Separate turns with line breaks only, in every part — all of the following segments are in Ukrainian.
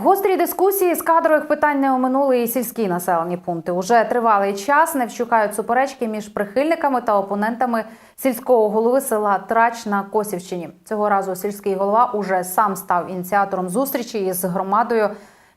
Гострі дискусії з кадрових питань не оминули і сільські населені пункти. Уже тривалий час не вщукають суперечки між прихильниками та опонентами сільського голови села Трач на Косівщині. Цього разу сільський голова уже сам став ініціатором зустрічі із громадою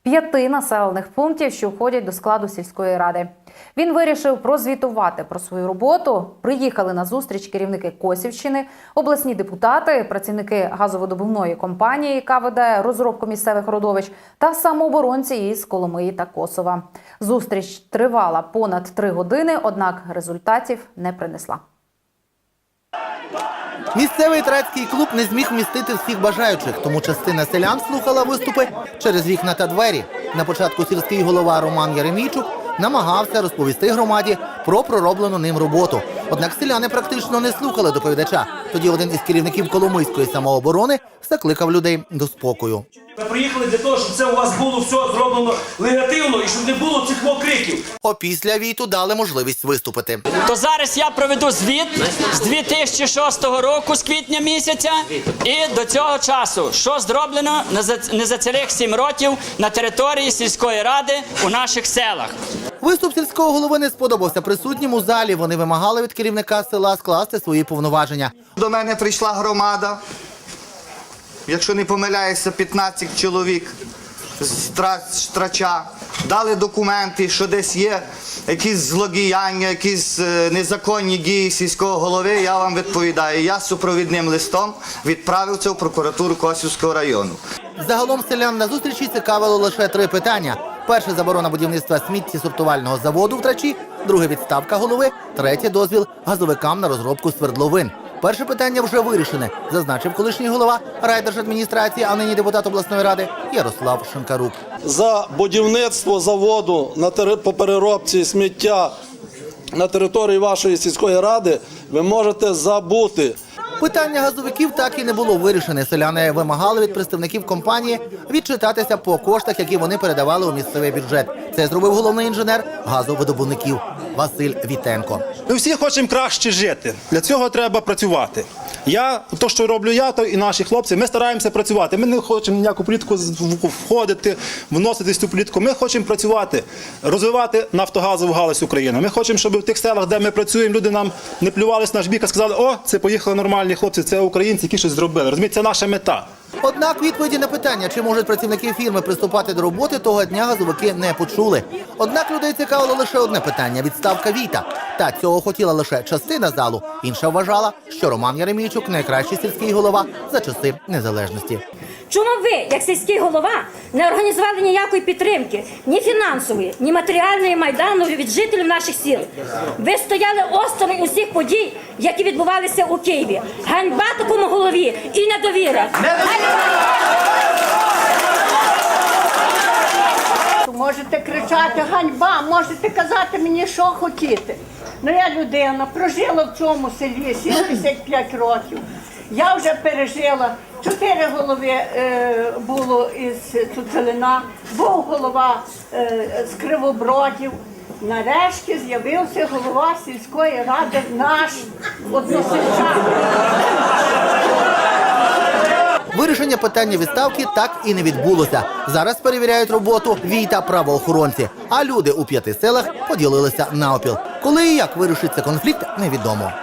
п'яти населених пунктів, що входять до складу сільської ради. Він вирішив прозвітувати про свою роботу. Приїхали на зустріч керівники Косівщини, обласні депутати, працівники газовидобувної компанії, яка веде розробку місцевих родовищ, та самооборонці із Коломиї та Косова. Зустріч тривала понад три години, однак результатів не принесла.
Місцевий трацький клуб не зміг вмістити всіх бажаючих, тому частина селян слухала виступи через вікна та двері. На початку сільський голова Роман Яремійчук намагався розповісти громаді про пророблену ним роботу. Однак селяни практично не слухали доповідача. Тоді один із керівників Коломийської самооборони закликав людей до спокою.
Приїхали для того, щоб це у вас було все зроблено негативно і щоб не було цих криків.
Опісля війту дали можливість виступити.
То зараз я проведу звіт з 2006 року, з квітня місяця, і до цього часу, що зроблено не за, не за цілих сім років на території сільської ради у наших селах.
Виступ сільського голови не сподобався присутнім у залі. Вони вимагали від керівника села скласти свої повноваження.
До мене прийшла громада. Якщо не помиляюся, 15 чоловік з Тра- Трача. Дали документи, що десь є якісь злодіяння, якісь е, незаконні дії сільського голови. Я вам відповідаю. Я супровідним листом відправив це в прокуратуру Косівського району.
Загалом селян на зустрічі цікавило лише три питання: перше заборона будівництва сміттєсортувального заводу в трачі, друге відставка голови, третє дозвіл газовикам на розробку свердловин. Перше питання вже вирішене, зазначив колишній голова райдержадміністрації, а нині депутат обласної ради Ярослав Шинкарук.
за будівництво заводу на по переробці сміття на території вашої сільської ради ви можете забути.
Питання газовиків так і не було вирішене. Селяни вимагали від представників компанії відчитатися по коштах, які вони передавали у місцевий бюджет. Це зробив головний інженер газовидобувників Василь Вітенко.
Ми всі хочемо краще жити. Для цього треба працювати. Я, то, що роблю я, то і наші хлопці, ми стараємося працювати. Ми не хочемо ніяку політику входити, вноситись цю політику. Ми хочемо працювати, розвивати нафтогазову галузь України. Ми хочемо, щоб в тих селах, де ми працюємо, люди нам не плювались наш бік, а сказали, о, це поїхали нормальні хлопці, це українці, які щось зробили. Розумієте, це наша мета.
Однак відповіді на питання, чи можуть працівники фірми приступати до роботи, того дня газовики не почули. Однак людей цікавило лише одне питання відставка Віта. Та цього хотіла лише частина залу. Інша вважала, що Роман Яремійчук найкращий сільський голова за часи незалежності.
Чому ви, як сільський голова, не організували ніякої підтримки, ні фінансової, ні матеріальної майдану від жителів наших сіл? Ви стояли осторонь усіх подій, які відбувалися у Києві. Ганьба такому голові і недовіра.
Можете кричати ганьба, можете казати мені, що хотіти. Ну я людина, прожила в цьому селі 75 років. Я вже пережила чотири голови е, було із Цуцелина, був голова е, з Кривобродів. Нарешті з'явився голова сільської ради наш односельчан.
Вирішення питання відставки так і не відбулося. Зараз перевіряють роботу війта правоохоронці. А люди у п'яти селах поділилися на опіл. Коли і як вирішиться конфлікт, невідомо.